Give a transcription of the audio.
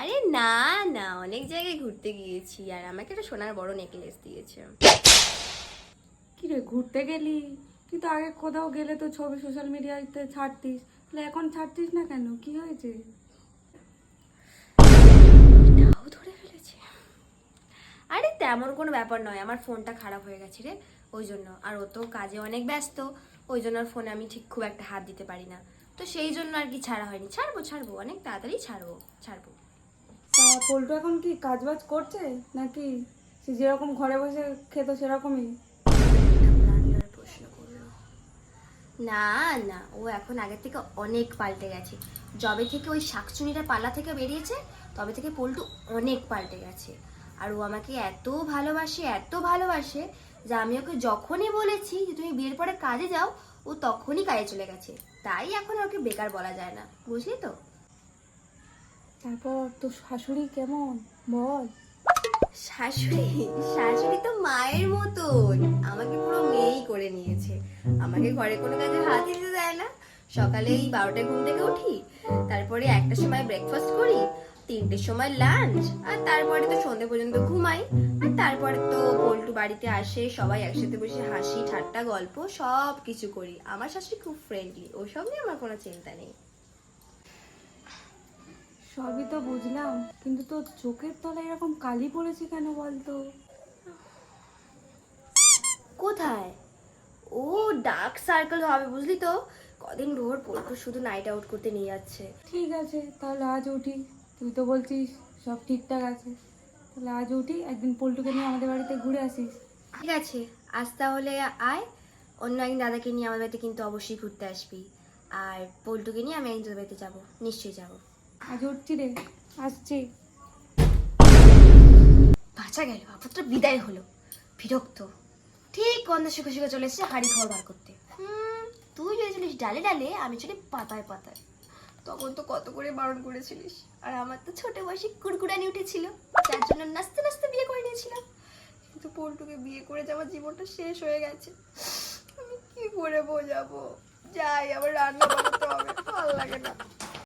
আরে না না অনেক জায়গায় ঘুরতে গিয়েছি আর আমাকে একটা সোনার বড় নেকলেস দিয়েছে। কি রে ঘুরতে গেলি? তুই তো আগে কোথাও গেলে তো ছবি সোশ্যাল মিডিয়াতে ছাড়তিস। তাহলে এখন ছাড়তিস না কেন? কি হয়েছে? এটাও ধরে ফেলেছে। আরে তেমন কোনো ব্যাপার নয় আমার ফোনটা খারাপ হয়ে গেছে রে ওই জন্য। আর ও তো কাজে অনেক ব্যস্ত ওই জন্য আর ফোনে আমি ঠিক খুব একটা হাত দিতে পারি না। তো সেই জন্য আর কি ছাড়া হয়নি। ছাড়বো ছাড়বো অনেক তাড়াতাড়ি ছাড়বো ছাড়বো। পল্টু এখন কি কাজ বাজ করছে? নাকি সে যেরকম ঘরে বসে খেত সেরকমই? না না, ও এখন আগের থেকে অনেক পাল্টে গেছে। যবে থেকে ওই শাকচুনিটা পালা থেকে বেরিয়েছে, তবে থেকে পল্টু অনেক পাল্টে গেছে। আর ও আমাকে এত ভালোবাসে এত ভালোবাসে যে আমি ওকে যখনই বলেছি যে তুমি বিয়ের পরে কাজে যাও, ও তখনই কাজে চলে গেছে। তাই এখন ওকে বেকার বলা যায় না। বুঝলি তো? তারপর তোর শাশুড়ি কেমন? বল। শাশুড়ি? শাশুড়ি তো মায়ের মতন। আমাকে পুরো মেয়েই করে নিয়েছে। আমাকে ঘরে কোনো কাজে হাত দিতে দেয় না। সকালে এই বারোটায় ঘুম থেকে উঠি, তারপরে একটা সময় ব্রেকফাস্ট করি, তিনটের সময় লাঞ্চ আর তারপরে তো সন্ধে পর্যন্ত ঘুমাই, আর তারপরে তো পল্টু বাড়িতে আসে, সবাই একসাথে বসে হাসি, ঠাট্টা, গল্প সব কিছু করি। আমার শাশুড়ি খুব ফ্রেন্ডলি ওসব নিয়ে আমার কোনো চিন্তা নেই। সবই তো বুঝলাম কিন্তু তোর চোখের তলায় এরকম কালি পড়েছে কেন বলতো? কোথায়? ও ডার্ক সার্কেল হবে বুঝলি তো? কদিন ভোর পল্টু শুধু নাইট আউট করতে নিয়ে যাচ্ছে। ঠিক আছে তাহলে আজ উঠি। তুই তো বলছিস সব ঠিকঠাক আছে। তাহলে আজ উঠি একদিন পল্টুকে নিয়ে আমাদের বাড়িতে ঘুরে আসিস। ঠিক আছে আজ তাহলে আয়। অন্য একদিন দাদাকে নিয়ে আমার বাড়িতে কিন্তু অবশ্যই ঘুরতে আসবি। আর পল্টুকে নিয়ে আমি একদিন তোর বাড়িতে যাব নিশ্চয়ই যাব। আসছি। বাঁচা গেল আপত্র বিদায় হলো। বিরক্ত। ঠিক গন্ধ শুকে শুকে চলে এসেছে হাড়ি খাওয়া বার করতে। তুই যদি চলিস ডালে ডালে, আমি চলি পাতায় পাতায়। তখন তো কত করে বারণ করেছিলিস। আর আমার তো ছোট বয়সে কুড়কুড়ানি উঠেছিল, যার জন্য নাচতে নাচতে বিয়ে করে নিয়েছিলাম। কিন্তু পল্টুকে বিয়ে করে যাওয়ার জীবনটা শেষ হয়ে গেছে, আমি কি করে বোঝাবো? যাই, আবার রান্না বানাতে হবে ভালো লাগে না।